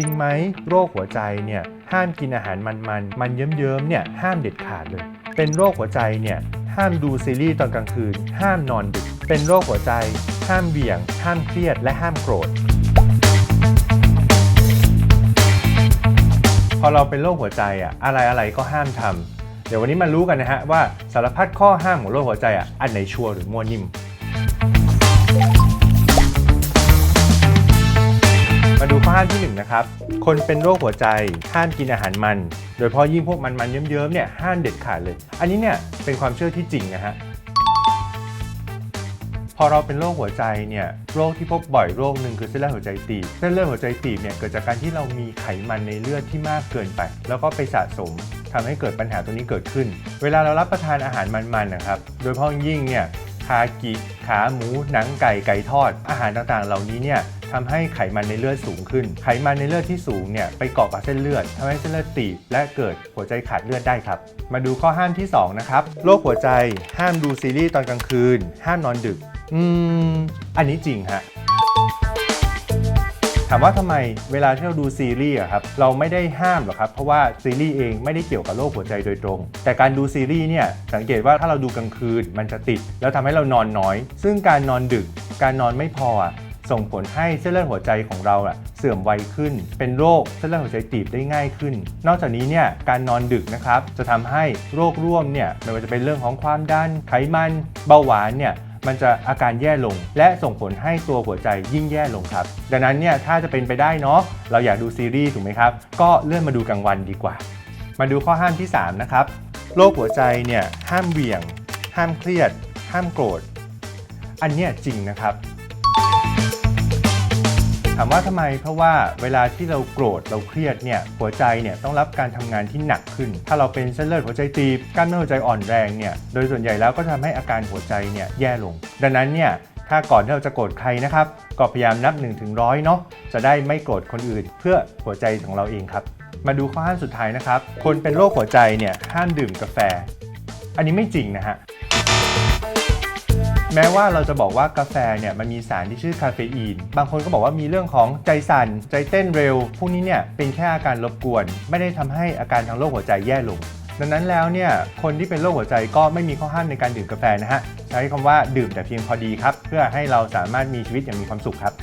จริงไหมโรคหัวใจเนี่ยห้ามกินอาหารมันมันมันเยิ้มๆเนี่ยห้ามเด็ดขาดเลย เป็นโรคหัวใจเนี่ยห้ามดูซีรีส์ตอนกลางคืน ห้ามนอนดึก เป็นโรคหัวใจ ห้ามเบี่ยง ห้ามเครียดและห้ามโกรธพอเราเป็นโรคหัวใจอะอะไรอะไรก็ห้ามทำเดี๋ยววันนี้มารู้กันนะฮะว่าสารพัดข้อห้ามของโรคหัวใจอะอันไหนชัวร์หรือมั่วนิ่ม ห้ามที่หนึ่งนะครับ คนเป็นโรคหัวใจห้ามกินอาหารมัน โดยเฉพาะยิ่งพวกมันมันๆเยิ้มๆเนี่ยห้ามเด็ดขาดเลย อันนี้เนี่ยเป็นความเชื่อที่จริงนะฮะพอเราเป็นโรคหัวใจเนี่ยโรคที่พบบ่อยโรคหนึ่งคือเส้นเลือดหัวใจตีบเส้นเลือดหัวใจตีบเนี่ยเกิดจากการที่เรามีไขมันในเลือดที่มากเกินไป แล้วก็ไปสะสมทำให้เกิดปัญหาตรงนี้เกิดขึ้น เวลาเรารับประทานอาหารมันๆนะครับ โดยเฉพาะยิ่งเนี่ยคากิขาหมูหนังไก่ไก่ทอด อาหารต่างๆ เหล่านี้เนี่ย ทำให้ไขมันในเลือดสูงขึ้น ไขมันในเลือดที่สูงเนี่ยไปเกาะกับเส้นเลือดทำให้เส้นเลือดตีบและเกิดหัวใจขาดเลือดได้ครับ มาดูข้อห้ามที่สองนะครับ โรคหัวใจ ห้ามดูซีรีส์ตอนกลางคืน ห้ามนอนดึก อืม อันนี้จริงฮะถามว่าทำไมเวลาที่เราดูซีรีส์อะครับเราไม่ได้ห้ามหรอกครับ เพราะว่าซีรีส์เองไม่ได้เกี่ยวกับโรคหัวใจโดยตรง แต่การดูซีรีส์เนี่ยสังเกตว่าถ้าเราดูกลางคืนมันจะติด แล้วทำให้เรานอนน้อย ซึ่งการนอนดึก การนอนไม่พออะ ส่งผลให้เส้นเลือดหัวใจของเราอะเสื่อมไวขึ้น เป็นโรคเส้นเลือดหัวใจตีบได้ง่ายขึ้น นอกจากนี้เนี่ยการนอนดึกนะครับจะทำให้โรคร่วมเนี่ยไม่ว่าจะเป็นเรื่องของความดันไขมันเบาหวานเนี่ยมันจะอาการแย่ลง และส่งผลให้ตัวหัวใจยิ่งแย่ลงครับ ดังนั้นเนี่ยถ้าจะเป็นไปได้เนาะเราอยากดูซีรีส์ถูกไหมครับ ก็เลื่อนมาดูกลางวันดีกว่า มาดูข้อห้ามที่ 3 นะครับโรคหัวใจเนี่ยห้ามเบี่ยง ห้ามเครียด ห้ามโกรธ อันเนี้ยจริงนะครับ ถามว่าทำไมเพราะว่าเวลาที่เราโกรธเราเครียดเนี่ยหัวใจเนี่ยต้องรับการทำงานที่หนักขึ้น ถ้าเราเป็นเส้นเลือดหัวใจตีบกล้ามเนื้อหัวใจอ่อนแรงเนี่ยโดยส่วนใหญ่แล้วก็จะทำให้อาการหัวใจเนี่ยแย่ลง ดังนั้นเนี่ยถ้าก่อนที่เราจะโกรธใครนะครับก็พยายามนับ1นถึงร้อยเนาะจะได้ไม่โกรธคนอื่น เพื่อหัวใจของเราเองครับ มาดูข้อห้ามสุดท้ายนะครับ คนเป็นโรคหัวใจเนี่ยห้ามดื่มกาแฟ อันนี้ไม่จริงนะฮะ แม้ว่าเราจะบอกว่ากาแฟเนี่ยมันมีสารที่ชื่อคาเฟอีน บางคนก็บอกว่ามีเรื่องของใจสั่น ใจเต้นเร็ว พวกนี้เนี่ยเป็นแค่อาการรบกวน ไม่ได้ทำให้อาการทางโรคหัวใจแย่ลง ดังนั้นแล้วเนี่ยคนที่เป็นโรคหัวใจก็ไม่มีข้อห้ามในการดื่มกาแฟนะฮะ ใช้คำว่าดื่มแต่เพียงพอดีครับ เพื่อให้เราสามารถมีชีวิตอย่างมีความสุขครับ